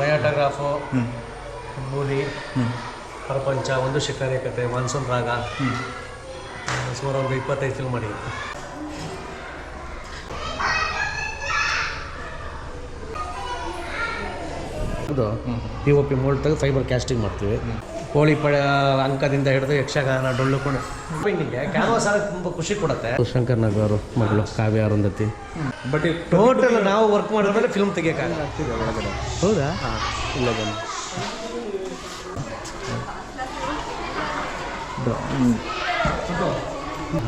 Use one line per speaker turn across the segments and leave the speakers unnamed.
ಬಯೋಟೋಗ್ರಾಫು ಮೂಲಿ ಪ್ರಪಂಚ ಒಂದು ಶಿಕಾರಿ ಕತೆ ಮಾನ್ಸೂನ್ ರಾಗ. ಸುಮಾರು ಒಂದು ಇಪ್ಪತ್ತೈದು ಫಿಲ್ಮ್ ಮಾಡಿ ಪಿ ಓ ಪಿ ಮೋಲ್ಡ್ ತೆಗೆದು ಫೈಬರ್ ಕ್ಯಾಸ್ಟಿಂಗ್ ಮಾಡ್ತೀವಿ. ಕೋಳಿ ಪಡ ಅಂಕದಿಂದ ಹಿಡಿದು ಯಕ್ಷಗಾನ ಡೊಳ್ಳು ಕೂಡ. ಪೇಂಟಿಂಗ್ಗೆ ಕ್ಯಾನ್ವಾಸ್ ಆದ್ರೆ ತುಂಬ ಖುಷಿ ಕೊಡುತ್ತೆ. ಶಂಕರ್ ನಗರ್ ಅವರು ಮಗಳು ಕಾವ್ಯ ಅರುಂಧತಿ.
ಬಟ್ ಈ
ಟೋಟಲ್ ನಾವು ವರ್ಕ್ ಮಾಡಿದ್ರೆ ಫಿಲ್ಮ್ ತೆಗಿಯೋಕ್ಕಾಗಲ್ಲ.
ಆಗ್ತಿದೆ ಒಳಗಡೆ
ಹೌದಾ
ಇಲ್ಲ ಬನ್ನಿ.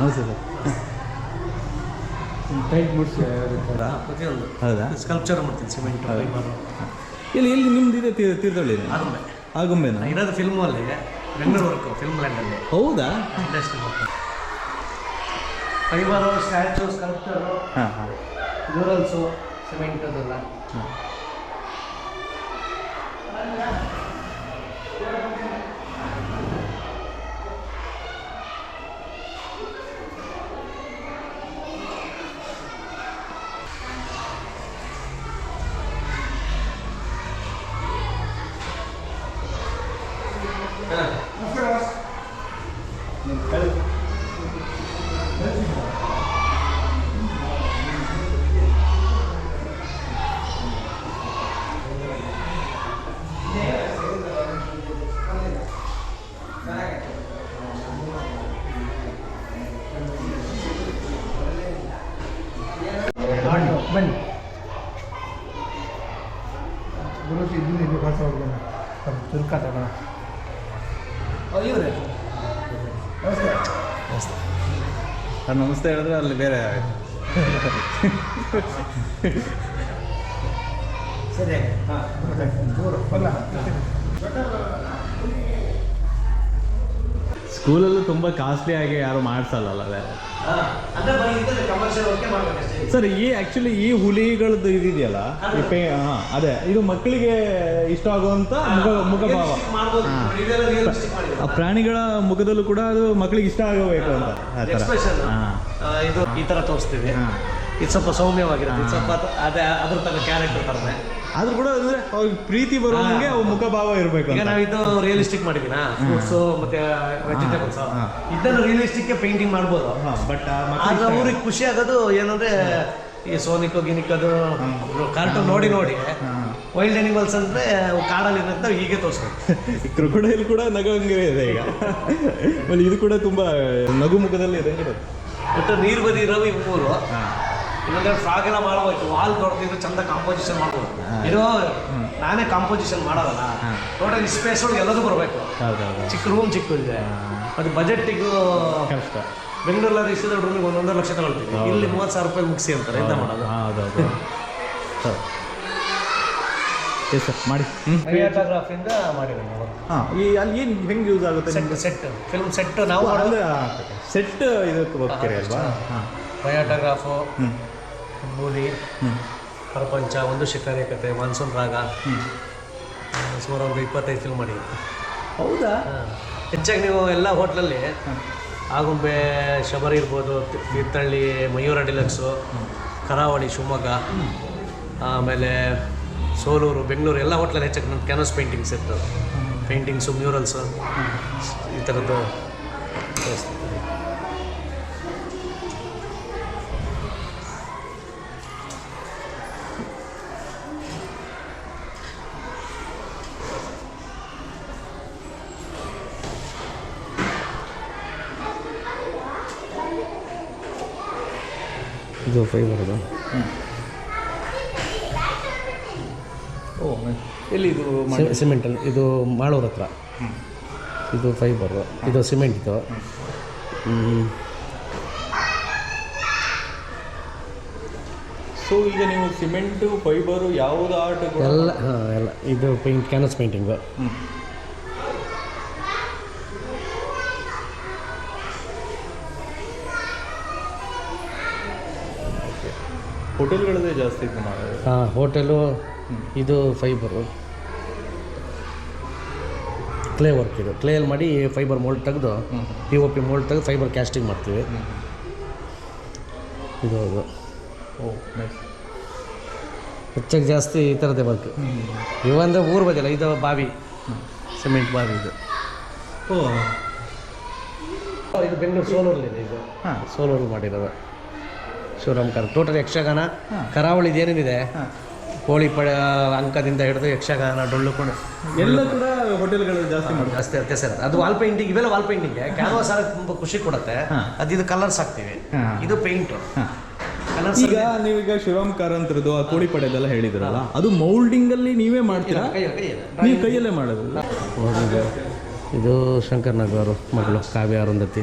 ಹೌದು. ಸರ್ ಪೇಂಟ್ ಮುಡ್ಸಿ
ಪ್ರತಿಯೊಂದು.
ಹೌದಾ?
ಸ್ಕಲ್ಪ್ಚರ್ ಮಾಡ್ತೀನಿ ಸಿಮೆಂಟ್
ಇಲ್ಲಿ ಇಲ್ಲಿ ನಿಮ್ದು ಇದೆ ತೀರ್ಥಳ್ಳಿ
ಆಗುಂಬೆ
ಆಗುಂಬೆನಾ?
ಇರೋದು ಫಿಲ್ಮು ಅಲ್ಲಿ ಬೆಂಗಳೂರು ವರ್ಕು ಫಿಲ್ಮ್ ಲ್ಯಾಂಡಲ್ಲಿ
ಹೌದಾ?
ಇಂಡಸ್ಟ್ರಿ ಫೈಬರು ಸ್ಟ್ಯಾಚು ಸ್ಕಲ್ಪ್ಚರು
ಹಾಂ ಹಾಂ.
ಮ್ಯೂರಲ್ಸು ಸಿಮೆಂಟ್ ಅದೆಲ್ಲ.
ಬನ್ನಿ. ಗುರುಜಿ ಇಲ್ಲಿ ಇಲ್ಲಿ ಕಳ್ಸ ಅದು ಚುರುಕ ತಗೋಣ ಇವರೇ. ನಮಸ್ಕಾರ
ಸರ್ ನಮಸ್ತೆ ಹೇಳಿದ್ರೆ ಅಲ್ಲಿ ಬೇರೆ ಆಯ್ತು.
ಸರಿ ಹಾಂ ದೂರ.
ಸ್ಕೂಲಲ್ಲೂ ತುಂಬ ಕಾಸ್ಟ್ಲಿ ಆಗಿ ಯಾರು ಮಾಡಿಸಲ್ಲ ಬೇರೆ. ಸರ್ ಈ ಆ್ಯಕ್ಚುಲಿ ಈ ಹುಲಿಗಳದ್ದು ಇದಿದೆಯಲ್ಲ? ಪೇ ಹಾಂ ಅದೇ ಇದು ಮಕ್ಕಳಿಗೆ ಇಷ್ಟ ಆಗುವಂಥ ಮುಖ ಮುಖಭಾವ ಆ ಪ್ರಾಣಿಗಳ ಮುಖದಲ್ಲೂ ಕೂಡ ಅದು ಮಕ್ಕಳಿಗೆ ಇಷ್ಟ ಆಗಬೇಕು ಅಂತ. ಆ ಥರ. ಹಾಂ.
ಇದು ಈ ಥರ ತೋರಿಸ್ತೀವಿ. ಇದು ಸ್ವಲ್ಪ ಸೌಮ್ಯವಾಗಿರುತ್ತೆ. ಸ್ವಲ್ಪ ಅದ್- ಅದೇ ಅದ್ರ ತನ್ನ ಕ್ಯಾರೆಕ್ಟರ್ ಥರನೇ
ಆದ್ರೂ ಕೂಡ ಅಂದ್ರೆ ಅವ್ರಿಗೆ ಪ್ರೀತಿ ಬರುವಂಗೆ ಅವು ಮುಖಭಾವ ಇರಬೇಕು
ಈಗ ನಾವು ಇದು ರಿಯಲಿಸ್ಟಿಕ್ ಮಾಡಿದೀನ? ಫ್ರೂಟ್ಸ್ ಮತ್ತೆ ವೆಜಿಟೇಬಲ್ಸ್. ಇದನ್ನು ರಿಯಲಿಸ್ಟಿಕ್ ಪೇಂಟಿಂಗ್ ಮಾಡ್ಬೋದು.
ಬಟ್
ಆದ್ರೆ ಅವ್ರಿಗೆ ಖುಷಿ ಆಗೋದು ಏನಂದ್ರೆ ಈ ಸೋನಿಕ್ ಗಿನಿಕ್ ಅದು ಕಾರ್ಟೂನ್ ನೋಡಿ ನೋಡಿ. ವೈಲ್ಡ್ ಅನಿಮಲ್ಸ್ ಅಂದ್ರೆ ಕಾಡಲ್ಲಿ ಇರುತ್ತೆ ಹೀಗೆ ತೋರಿಸ್ಬೇಕು
ಕ್ರೊಕೊಡೈಲ್ ಕೂಡ ನಗಂಗೆ ಇದೆ ಈಗ. ಆಮೇಲೆ ಇದು ಕೂಡ ತುಂಬಾ ನಗು ಮುಖದಲ್ಲಿ ಇದೆ
ಬಟ್ ನೀರು ಬದಿ ಇರೋ ಈ ಮೂರು.
ಹಾಂ
ಇನ್ನೊಂದ್ರೆ ಫ್ರಾಗ್ ಎಲ್ಲ ಮಾಡ್ಬೇಕು ವಾಲ್ ತೊಡ್ತಿದ್ರು ಚಂದ ಕಾಂಪೋಸಿಷನ್ ಮಾಡ್ಬೋದು. ಇದು ನಾನೇ ಕಾಂಪೋಸಿಷನ್ ಮಾಡೋದಲ್ಲ. ಟೋಟಲ್ ಸ್ಪೇಸ್ ಒಳಗೆ ಎಲ್ಲದೂ ಬರಬೇಕು. ಚಿಕ್ಕ ರೂಮ್ ಚಿಕ್ಕ
ಇದೆ
ಅದು ಬಜೆಟ್ಟಿಗೂ
ಕಷ್ಟ.
ಬೆಂಗಳೂರಲ್ಲಿ ಇಸಿದ ರೂಮಿಗೆ ಒಂದೊಂದು ಲಕ್ಷ ತಗೊಳ್ತೀವಿ. ಇಲ್ಲಿ ಮೂವತ್ತು ಸಾವಿರ ರೂಪಾಯಿ ಮುಗಿಸಿ ಅಂತಾರೆ ಎಂತ ಮಾಡೋದು?
Yes sir. ಮಾಡಿ. ಹ್ಞೂ
ಕ್ರಿಯಾಟೋಗ್ರಾಫಿಂದ ಮಾಡಿರೋದು ನಾವು.
ಹಾಂ ಈ ಅಲ್ಲಿ ಏನು ಹೆಂಗೆ ಯೂಸ್ ಆಗುತ್ತೆ
ಸೆಟ್ ಸೆಟ್ ಫಿಲ್ಮ್ ಸೆಟ್ ನಾವು
ಸೆಟ್ ಇದಕ್ಕೆ ಹೋಗ್ತೀರಿ ಅಲ್ವಾ? ಹಾಂ.
ಬಯೋಟೋಗ್ರಾಫು ಮೂಲಿ ಪ್ರಪಂಚ ಒಂದು ಶಿಕಾರಿ ಕತೆ ಮಾನ್ಸೂನ್ ರಾಗ ಸುಮಾರು ಒಂದು ಇಪ್ಪತ್ತೈದು ಫಿಲ್ಮ್ ಮಾಡಿ
ಹೌದಾ?
ಹೆಚ್ಚಾಗಿ ನೀವು ಎಲ್ಲ ಹೋಟ್ಲಲ್ಲಿ ಆಗುಂಬೆ ಶಬರಿ ಇರ್ಬೋದು ತೀರ್ಥಹಳ್ಳಿ ಮಯೂರ ಡಿಲಕ್ಸು ಕರಾವಳಿ ಶಿವಮೊಗ್ಗ ಆಮೇಲೆ ಸೋಲೂರು ಬೆಂಗಳೂರು ಎಲ್ಲ ಹೋಟ್ಲಲ್ಲಿ ಹೆಚ್ಚಾಗಿ ನನ್ನ ಕ್ಯಾನಸ್ ಪೇಂಟಿಂಗ್ಸ್ ಇರ್ತದೆ ಪೇಂಟಿಂಗ್ಸು ಮ್ಯೂರಲ್ಸು ಈ ಥರದ್ದು ಇದು ಫೈಬರ್ ಅದು
ಓ ಎಲ್ಲಿ ಇದು
ಸಿಮೆಂಟಲ್ಲಿ ಇದು ಮಾಡೋರ ಹತ್ರ. ಇದು ಫೈಬರು ಇದು ಸಿಮೆಂಟ್ ಇದು.
ಸೊ ಈಗ ನೀವು ಸಿಮೆಂಟು ಫೈಬರು ಯಾವುದು ಆರ್ಟ್
ಎಲ್ಲ ಹಾಂ ಎಲ್ಲ. ಇದು ಪೇಂಟ್ ಕ್ಯಾನಸ್ ಪೇಂಟಿಂಗು
ಹೋಟೆಲ್ಗಳದೇ ಜಾಸ್ತಿ ಇದು ಮಾಡೋದು.
ಹಾಂ ಹೋಟೆಲು ಇದು ಫೈಬರು. ಕ್ಲೇ ವರ್ಕ್ ಇದು. ಕ್ಲೇಯಲ್ಲಿ ಮಾಡಿ ಫೈಬರ್ ಮೋಲ್ಡ್ ತೆಗೆದು. ಪಿ ಒ ಪಿ ಮೋಲ್ಡ್ ತೆಗೆದು ಫೈಬರ್ ಕ್ಯಾಸ್ಟಿಂಗ್ ಮಾಡ್ತೀವಿ. ಇದು
ಹೌದು
ಹೆಚ್ಚಾಗಿ ಜಾಸ್ತಿ ಈ ಥರದ್ದೇ ವರ್ಕ್ ಇವಂದ್ರೆ ಊರು ಬದಿಲ್ಲ ಇದು ಬಾವಿ. ಸಿಮೆಂಟ್ ಬಾವಿ ಇದು.
ಓ.
ಇದು ಬೆಂಗಳೂರು ಸೋಲೂರಲ್ಲಿದೆ ಇದು.
ಹಾಂ.
ಸೋಲೂರು ಮಾಡಿರೋದು. ಶಿವರಾಮ್ ಕರ್ ಟೋಟಲ್ ಯಕ್ಷಗಾನ
ಕರಾವಳಿ
ಕರಾವಳಿದು ಏನೇನಿದೆ ಕೋಳಿ ಪಡ ಅಂಕದಿಂದ ಹಿಡಿದು ಯಕ್ಷಗಾನ ಡೊಳ್ಳು ಕೂಡ
ಎಲ್ಲ ಕೂಡ ಹೋಟೆಲ್ಗಳು ಜಾಸ್ತಿ ಮಾಡ್ತಾರೆ.
ಜಾಸ್ತಿ ಇರುತ್ತೆ ಸರ್. ಅದು ವಾಲ್ ಪೇಂಟಿಂಗ್ ಇವೆಲ್ಲ ವಾಲ್ ಪೇಂಟಿಂಗ್ ಕ್ಯಾನ್ವಾಸ್ ಆಗ ತುಂಬ ಖುಷಿ ಕೊಡುತ್ತೆ. ಅದು ಇದು ಕಲರ್ಸ್ ಹಾಕ್ತೀವಿ. ಇದು ಪೇಂಟ್
ಈಗ ನೀವೀಗ ಶಿವರಾಮ್ ಕಾರಂತರದ್ದು ಆ ಕೋಳಿ ಪಡೆದೆಲ್ಲ ಹೇಳಿದ್ರಲ್ಲ ಅದು ಮೌಲ್ಡಿಂಗ್ ಅಲ್ಲಿ ನೀವೇ ಮಾಡ್ತೀರಾ? ನೀವು ಕೈಯಲ್ಲೇ ಮಾಡೋದಿಲ್ಲ
ಇದು ಶಂಕರ್ ನಗರ್ ಅವರು ಮಗಳು ಕಾವ್ಯ ಅರುಂಧತಿ.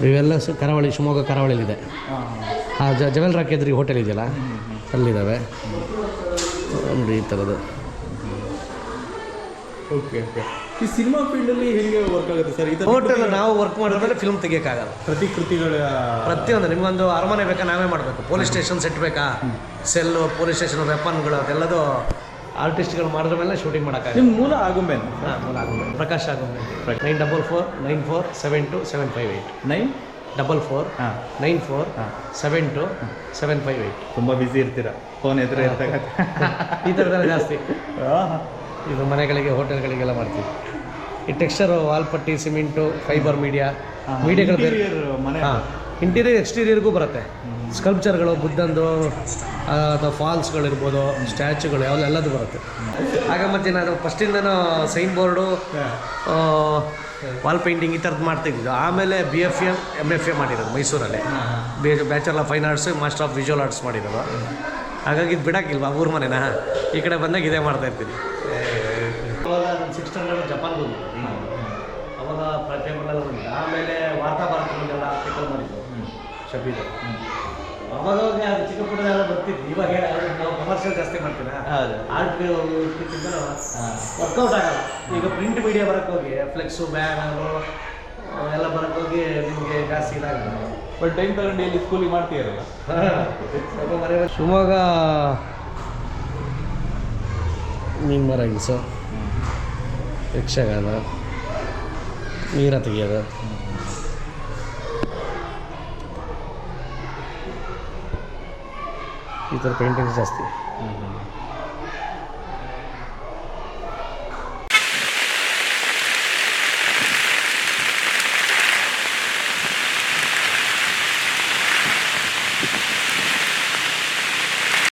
ಇವೆಲ್ಲ ಸ- ಕರಾವಳಿ ಶಿವಮೊಗ್ಗ ಕರಾವಳಿಲಿದೆ ಆ ಜ ಜವೆಲ್ ರಾಕ್ ಎದುರಿಗೆ ಹೋಟೆಲ್ ಇದೆಯಲ್ಲ ಅಲ್ಲಿದ್ದಾವೆ. ನೋಡಿ ಈ ಥರದ್ದು.
ಓಕೆ ಓಕೆ ಈ ಸಿನಿಮಾ ಫೀಲ್ಡಲ್ಲಿ ಹೆಂಗೆ ವರ್ಕ್ ಆಗುತ್ತೆ ಸರ್? ಈ
ಹೋಟೆಲ್ ನಾವು ವರ್ಕ್ ಮಾಡಿದ್ರೆ ಫಿಲ್ಮ್ ತೆಗಿಯೋಕ್ಕಾಗಲ್ಲ.
ಪ್ರತಿಕೃತಿಗಳ
ಪ್ರತಿಯೊಂದು ನಿಮಗೊಂದು ಅರಮನೆ ಬೇಕಾ ನಾವೇ ಮಾಡಬೇಕು. ಪೊಲೀಸ್ ಸ್ಟೇಷನ್ ಸೆಟ್ ಬೇಕಾ? ಸೆಲ್ಲು ಪೊಲೀಸ್ ಸ್ಟೇಷನ್ ವೆಪನ್ಗಳು ಅದೆಲ್ಲದು ಆರ್ಟಿಸ್ಟ್ಗಳು ಮಾಡಿದ್ರ ಮೇಲೆ ಶೂಟಿಂಗ್ ಮಾಡಕ್ಕೆ
ನಿಮ್ಮ ಮೂಲ ಆಗುಂಬೆ
ಹಾಂ ಮೂಲ Agumbe. Prakash Agumbe. Nine double four nine four seven two seven five eight
nine
double four
ಹಾಂ.
ನೈನ್ ಫೋರ್
ಹಾಂ.
Seven two seven five eight
ತುಂಬ ಬ್ಯುಸಿ ಇರ್ತೀರಾ? ಫೋನ್ ಎದುರು ಇರ್ತಕ್ಕಂಥ
ಈ ಥರದೆಲ್ಲ ಜಾಸ್ತಿ. ಇದು ಮನೆಗಳಿಗೆ ಹೋಟೆಲ್ಗಳಿಗೆಲ್ಲ ಮಾಡ್ತೀವಿ. ಈ ಟೆಕ್ಸ್ಚರು ವಾಲ್ಪಟ್ಟಿ ಸಿಮೆಂಟು ಫೈಬರ್ ಮೀಡಿಯಾ ಮೀಡಿಯಾಗಳು ಬೇರೆ.
ಮನೆ
ಹಾಂ. ಇಂಟೀರಿಯರ್ ಎಕ್ಸ್ಟೀರಿಯರ್ಗೂ ಬರುತ್ತೆ. ಸ್ಕಲ್ಪ್ಚರ್ಗಳು ಬುದ್ಧಂದು ಅಥವಾ ಫಾಲ್ಸ್ಗಳಿರ್ಬೋದು ಸ್ಟ್ಯಾಚ್ಯೂಗಳು ಯಾವ್ದು ಎಲ್ಲದು ಬರುತ್ತೆ. ಆಗ ಮತ್ತೆ ನಾನು ಫಸ್ಟಿಂದನೂ ಸೈನ್ ಬೋರ್ಡು ವಾಲ್ ಪೇಂಟಿಂಗ್ ಈ ಥರದ್ದು ಮಾಡ್ತಿದ್ದು ಆಮೇಲೆ B F M M F A ಮಾಡಿರೋದು ಮೈಸೂರಲ್ಲಿ. Bachelor of fine arts master of visual arts ಮಾಡಿರೋದು. ಹಾಗಾಗಿ ಇದು ಬಿಡೋಕ್ಕಿಲ್ವಾ, ಊರ ಮನೆನ? ಈ ಕಡೆ ಬಂದಾಗ ಇದೇ ಮಾಡ್ತಾ ಇರ್ತೀನಿ. ಸಿಕ್ಸ್ ಹಂಡ್ರೆಡ್ ಅವಾಗ ಪ್ರತಿಯೊಬ್ಬರೆಲ್ಲ ಆಮೇಲೆ ವಾರ್ತಾ ಭಾರತ ಆರ್ಟಿಕಲ್ ಶಬೀದು ಅವಾಗ ಅದು ಚಿಕ್ಕ ಪುಟ್ಟದೆಲ್ಲ ಬರ್ತಿದ್ವಿ ಇವಾಗ ಹೇಳ ನಾವು ಕಮರ್ಷಿಯಲ್ ಜಾಸ್ತಿ ಮಾಡ್ತೀವಿ
ಹೌದು.
ಆರ್ಟ್ ವರ್ಕೌಟ್ ಆಗಲ್ಲ. ಈಗ ಪ್ರಿಂಟ್ ಮೀಡಿಯಾ ಬರಕ್ಕೆ ಹೋಗಿ ಫ್ಲೆಕ್ಸು ಬ್ಯಾನರು ಎಲ್ಲ ಬರಕ್ಕೆ ಹೋಗಿ ನಿಮಗೆ ಜಾಸ್ತಿ ಇದಾಗಲ್ಲ.
ಬಟ್ ಟೈಮ್ ತಗೊಂಡು ಇಲ್ಲಿ ಸ್ಕೂಲಿಗೆ ಮಾಡ್ತೀರಲ್ಲ
ಶಿವಮೊಗ್ಗ ಮೀನು ಮರ ಸರ್ ಯಕ್ಷಗಾನ ನೀರ ತೆಗಿಯೋದು. ಈ ಥರ ಪೇಂಟಿಂಗ್ಸ್ ಜಾಸ್ತಿ